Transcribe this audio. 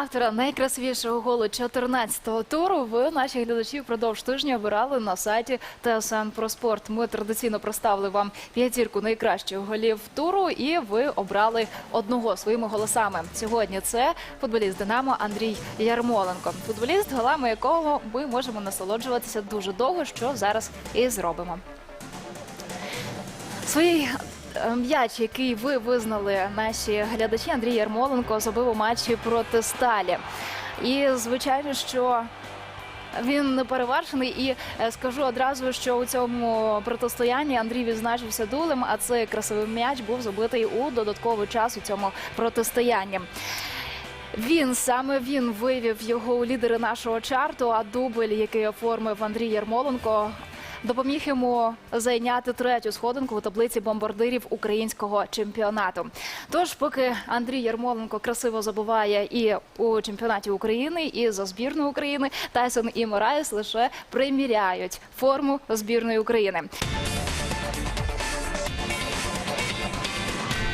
Автора найкрасивішого голу 14-го туру ви наші глядачі впродовж тижня обирали на сайті ТСН про спорт. Ми традиційно проставили вам п'ятірку найкращих голів туру, і ви обрали одного своїми голосами. Сьогодні це футболіст Динамо Андрій Ярмоленко. Футболіст, голами якого ми можемо насолоджуватися дуже довго, що зараз і зробимо. Е, м'яч, який ви визнали наші глядачі, Андрій Ярмоленко забив у матчі проти Сталі. І звичайно, що. Він не перевершений, і е, скажу одразу, що у цьому протистоянні Андрій відзначився дулем, а цей красивий м'яч був забитий у додатковий час у цьому протистоянні. Він саме він вивів його у лідери нашого чарту. А дубль, який оформив Андрій Ярмоленко, допоміг йому зайняти третю сходинку у таблиці бомбардирів українського чемпіонату. Тож, поки Андрій Ярмоленко красиво забуває і у чемпіонаті України, і за збірну України, Тайсон і Мораєс лише приміряють форму збірної України.